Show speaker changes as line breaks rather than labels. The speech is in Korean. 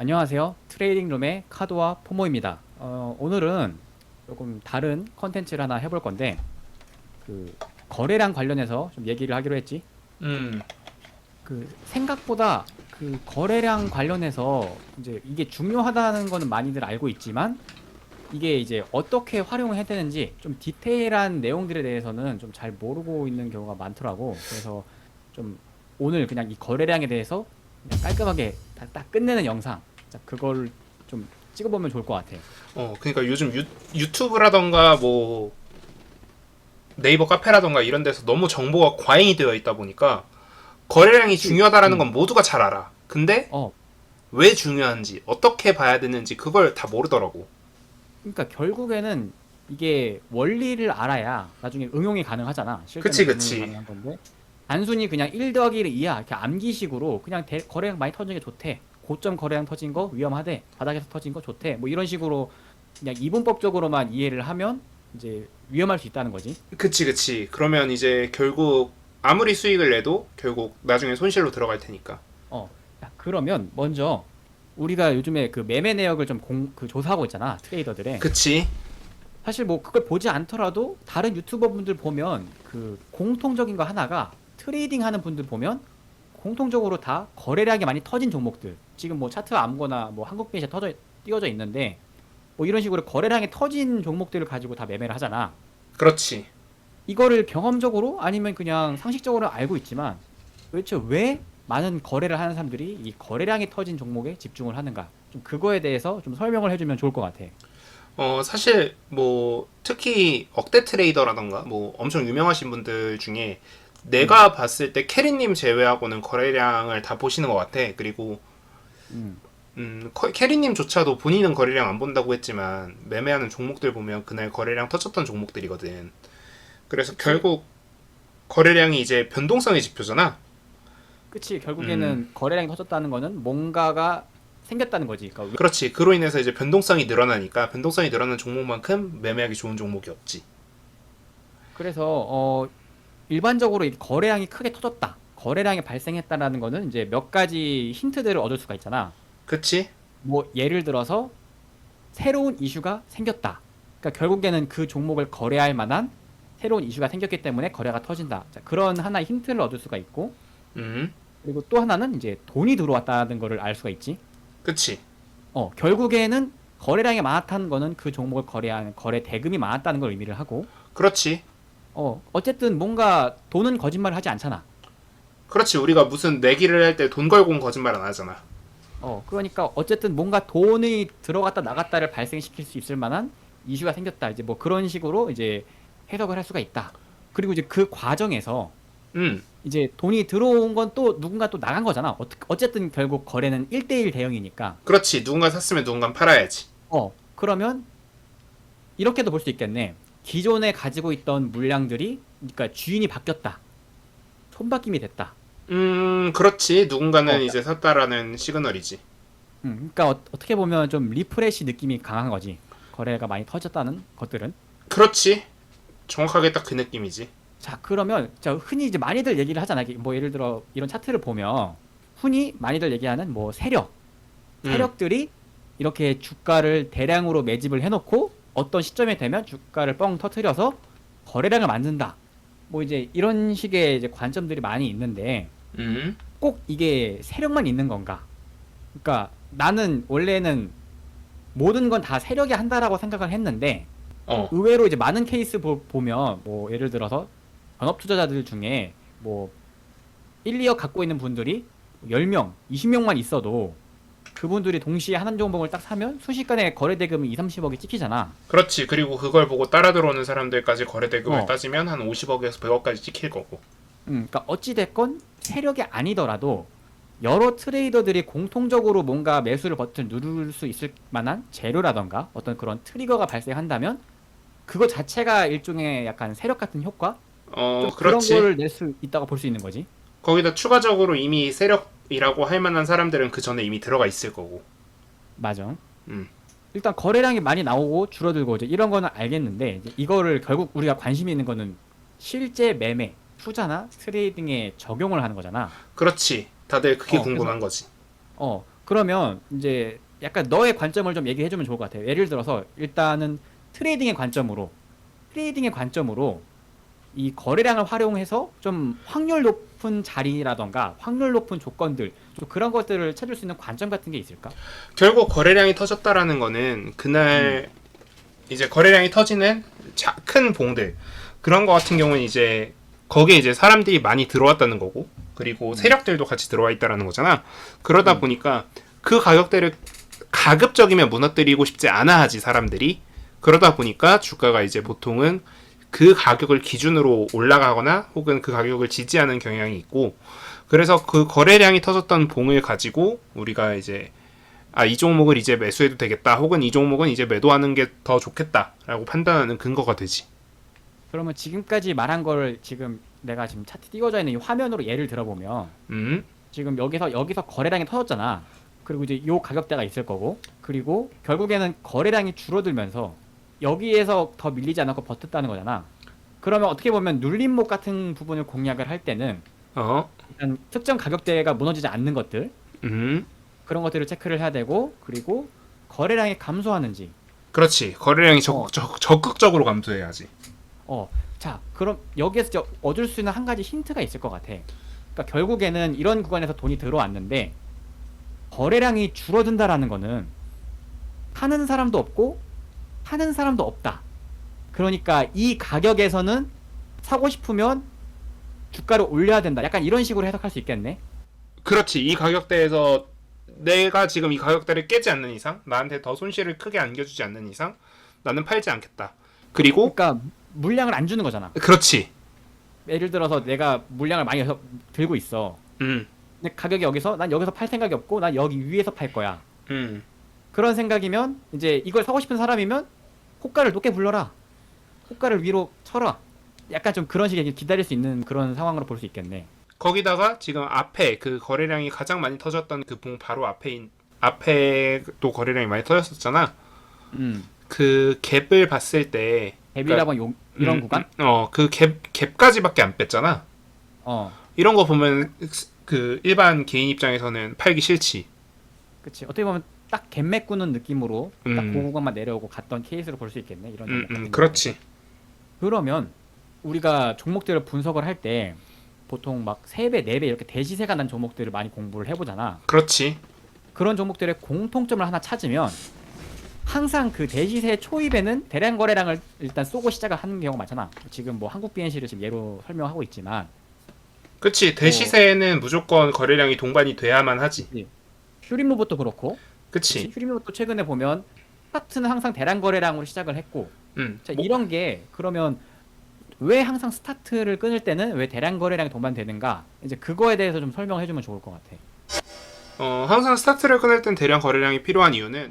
안녕하세요. 트레이딩룸의 카드와 포모입니다. 어, 오늘은 조금 다른 컨텐츠를 하나 해볼 건데 그 거래량 관련해서 좀 얘기를 하기로 했지.
음,
그 생각보다 그 거래량 관련해서 이제 이게 중요하다는 거는 많이들 알고 있지만 이게 이제 어떻게 활용을 해야 되는지 좀 디테일한 내용들에 대해서는 좀 잘 모르고 있는 경우가 많더라고. 그래서 좀 오늘 그냥 이 거래량에 대해서 깔끔하게 다, 딱 끝내는 영상. 자, 그걸 좀 찍어보면 좋을 것 같아.
어, 그러니까 요즘 유, 유튜브라던가 뭐 네이버 카페라던가 이런 데서 너무 정보가 과잉이 되어 있다 보니까 거래량이 중요하다라는 건 모두가 잘 알아. 근데
어,
왜 중요한지, 어떻게 봐야 되는지 그걸 다 모르더라고.
그러니까 결국에는 이게 원리를 알아야 나중에 응용이 가능하잖아. 실제로
그치,
응용이
그치.
가능한 건데 단순히 그냥 1 더하기 1을 2야 이렇게 암기식으로 그냥 대, 거래량 많이 터진 게 좋대. 고점 거래량 터진 거 위험하대. 바닥에서 터진 거 좋대. 뭐 이런 식으로 그냥 이분법적으로만 이해를 하면 이제 위험할 수 있다는 거지.
그치, 그치. 그러면 이제 결국 아무리 수익을 내도 결국 나중에 손실로 들어갈 테니까.
어. 야, 그러면 먼저 우리가 요즘에 그 매매 내역을 좀 공, 그 조사하고 있잖아. 트레이더들의.
그치?
사실 뭐 그걸 보지 않더라도 다른 유튜버 분들 보면 그 공통적인 거 하나가 트레이딩 하는 분들 보면 공통적으로 다 거래량이 많이 터진 종목들. 지금 뭐 차트 아무거나 뭐 한국 베이시에 터져 띄어져 있는데 뭐 이런 식으로 거래량이 터진 종목들을 가지고 다 매매를 하잖아.
그렇지.
이거를 경험적으로 아니면 그냥 상식적으로 알고 있지만 도대체 왜 많은 거래를 하는 사람들이 이 거래량이 터진 종목에 집중을 하는가? 좀 그거에 대해서 좀 설명을 해주면 좋을 것 같아.
어, 사실 뭐 특히 억대 트레이더라던가 뭐 엄청 유명하신 분들 중에 내가 봤을 때 캐리님 제외하고는 거래량을 다 보시는 것 같아. 그리고
음.
음, 커- 캐리님조차도 본인은 거래량 안 본다고 했지만 매매하는 종목들 보면 그날 거래량 터졌던 종목들이거든. 그래서 결국 거래량이 이제 변동성의 지표잖아.
그치 결국에는 거래량이 터졌다는 거는 뭔가가 생겼다는 거지. 그러니까
그렇지. 그로 인해서 이제 변동성이 늘어나니까 변동성이 늘어나는 종목만큼 매매하기 좋은 종목이 없지.
그래서 어 일반적으로 이 거래량이 크게 터졌다. 거래량이 발생했다라는 거는 이제 몇 가지 힌트들을 얻을 수가 있잖아.
그치?
뭐 예를 들어서 새로운 이슈가 생겼다. 그러니까 결국에는 그 종목을 거래할 만한 새로운 이슈가 생겼기 때문에 거래가 터진다. 자, 그런 하나의 힌트를 얻을 수가 있고
음,
그리고 또 하나는 이제 돈이 들어왔다는 거를 알 수가 있지.
그치.
어, 결국에는 거래량이 많았다는 거는 그 종목을 거래하는 거래 대금이 많았다는 걸 의미를 하고
그렇지.
어, 어쨌든 뭔가 돈은 거짓말을 하지 않잖아.
그렇지. 우리가 무슨 내기를 할 때 돈 걸고 온 거짓말 안 하잖아.
어, 그러니까 어쨌든 뭔가 돈이 들어갔다 나갔다를 발생시킬 수 있을 만한 이슈가 생겼다. 이제 뭐 그런 식으로 이제 해석을 할 수가 있다. 그리고 이제 그 과정에서
음,
이제 돈이 들어온 건 또 누군가 또 나간 거잖아. 어, 어쨌든 결국 거래는 1대1 대응이니까.
그렇지. 누군가 샀으면 누군가 팔아야지.
어, 그러면 이렇게도 볼 수 있겠네. 기존에 가지고 있던 물량들이 그러니까 주인이 바뀌었다. 손바뀜이 됐다.
음, 그렇지. 누군가는
어.
이제 샀다라는 시그널이지.
음, 그러니까 어, 어떻게 보면 좀 리프레시 느낌이 강한 거지. 거래가 많이 터졌다는 것들은.
그렇지. 정확하게 딱 그 느낌이지.
자, 그러면 자, 흔히 이제 많이들 얘기를 하잖아. 뭐 예를 들어 이런 차트를 보면 흔히 많이들 얘기하는 뭐 세력,
음.
세력들이 이렇게 주가를 대량으로 매집을 해놓고 어떤 시점에 되면 주가를 뻥 터트려서 거래량을 만든다. 뭐 이제 이런 식의 이제 관점들이 많이 있는데
음,
꼭 이게 세력만 있는 건가? 그러니까 나는 원래는 모든 건 다 세력이 한다라고 생각을 했는데
어,
의외로 이제 많은 케이스 보, 보면 뭐 예를 들어서 전업 투자자들 중에 뭐 1, 2억 갖고 있는 분들이 10명, 20명만 있어도 그분들이 동시에 한 종목을 딱 사면 순식간에 거래 대금이 2, 30억이 찍히잖아.
그렇지. 그리고 그걸 보고 따라 들어오는 사람들까지 거래 대금을
어.
따지면 한 50억에서 100억까지 찍힐 거고.
음, 그러니까 어찌 됐건 세력이 아니더라도 여러 트레이더들이 공통적으로 뭔가 매수를 버튼 누를 수 있을 만한 재료라던가 어떤 그런 트리거가 발생한다면 그거 자체가 일종의 약간 세력 같은 효과?
어,
좀 그런. 거를 낼 수 있다고 볼 수 있는 거지.
거기다 추가적으로 이미 세력 이라고 할 만한 사람들은 그 전에 이미 들어가 있을 거고.
맞아.
음.
일단 거래량이 많이 나오고 줄어들고 이제 이런 거는 알겠는데 이거를 결국 우리가 관심 이 있는 거는 실제 매매, 투자나 트레이딩에 적용을 하는 거잖아.
그렇지. 다들 그게
어,
궁금한 거지.
어. 그러면 이제 약간 너의 관점을 좀 얘기해 주면 좋을 것 같아요. 예를 들어서 일단은 트레이딩의 관점으로 트레이딩의 관점으로 이 거래량을 활용해서 좀 확률 높은 자리라던가 확률 높은 조건들 좀 그런 것들을 찾을 수 있는 관점 같은 게 있을까?
결국 거래량이 터졌다라는 거는 그날 이제 거래량이 터지는 자, 큰 봉들 그런 거 같은 경우는 이제 거기에 이제 사람들이 많이 들어왔다는 거고 그리고 세력들도 같이 들어와 있다라는 거잖아. 그러다
음.
보니까 그 가격대를 가급적이면 무너뜨리고 싶지 않아 하지 사람들이. 그러다 보니까 주가가 이제 보통은 그 가격을 기준으로 올라가거나 혹은 그 가격을 지지하는 경향이 있고 그래서 그 거래량이 터졌던 봉을 가지고 우리가 이제 아, 이 종목을 이제 매수해도 되겠다. 혹은 이 종목은 이제 매도하는 게 더 좋겠다라고 판단하는 근거가 되지.
그러면 지금까지 말한 걸 지금 내가 지금 차트 띄워져 있는 이 화면으로 예를 들어보면
음.
지금 여기서 여기서 거래량이 터졌잖아. 그리고 이제 요 가격대가 있을 거고 그리고 결국에는 거래량이 줄어들면서 여기에서 더 밀리지 않고 버텼다는 거잖아. 그러면 어떻게 보면 눌림목 같은 부분을 공략을 할 때는
어.
일단 특정 가격대가 무너지지 않는 것들
음.
그런 것들을 체크를 해야 되고 그리고 거래량이 감소하는지
그렇지. 거래량이 적,
어.
적, 적극적으로 감소해야지.
어, 자, 그럼 여기에서 저 얻을 수 있는 한 가지 힌트가 있을 것 같아. 그러니까 결국에는 이런 구간에서 돈이 들어왔는데 거래량이 줄어든다라는 거는 사는 사람도 없고 파는 사람도 없다. 그러니까 이 가격에서는 사고 싶으면 주가를 올려야 된다. 약간 이런 식으로 해석할 수 있겠네.
그렇지. 이 가격대에서 내가 지금 이 가격대를 깨지 않는 이상, 나한테 더 손실을 크게 안겨주지 않는 이상, 나는 팔지 않겠다. 그리고
그러니까 물량을 안 주는 거잖아.
그렇지.
예를 들어서 내가 물량을 많이 해서 들고 있어.
음.
근데 가격이 여기서 난 여기서 팔 생각이 없고 난 여기 위에서 팔 거야.
음.
그런 생각이면 이제 이걸 사고 싶은 사람이면 호가를 높게 불러라. 호가를 위로 쳐라. 약간 좀 그런 식의 기다릴 수 있는 그런 상황으로 볼 수 있겠네.
거기다가 지금 앞에 그 거래량이 가장 많이 터졌던 그 봉 바로 앞에 앞에 또 거래량이 많이 터졌었잖아.
음.
그 갭을 봤을 때
갭이라고 요 이런
음,
구간?
어, 그 갭, 갭까지밖에 안 뺐잖아.
어.
이런 거 보면 그 일반 개인 입장에서는 팔기 싫지.
그치. 어떻게 보면 딱갭 메꾸는 느낌으로 딱
음.
그 구간만 내려오고 갔던 케이스로 볼 수 있겠네. 이런
음, 음, 그렇지.
그러면 우리가 종목들을 분석을 할 때 보통 막 3배, 4배 이렇게 대시세가 난 종목들을 많이 공부를 해보잖아.
그렇지.
그런 종목들의 공통점을 하나 찾으면 항상 그 대시세 초입에는 대량 거래량을 일단 쏘고 시작을 하는 경우가 많잖아. 지금 뭐 한국 BNC를 지금 예로 설명하고 있지만
그치. 대시세는 무조건 거래량이 동반이 돼야만 하지.
휴림로봇도 그렇고
그치.
휴림로봇도 최근에 보면 스타트는 항상 대량 거래량으로 시작을 했고
음.
자
뭐,
이런 게 그러면 왜 항상 스타트를 끊을 때는 왜 대량 거래량이 동반되는가 이제 그거에 대해서 좀 설명해 주면 좋을 것 같아.
어, 항상 스타트를 끊을 땐 대량 거래량이 필요한 이유는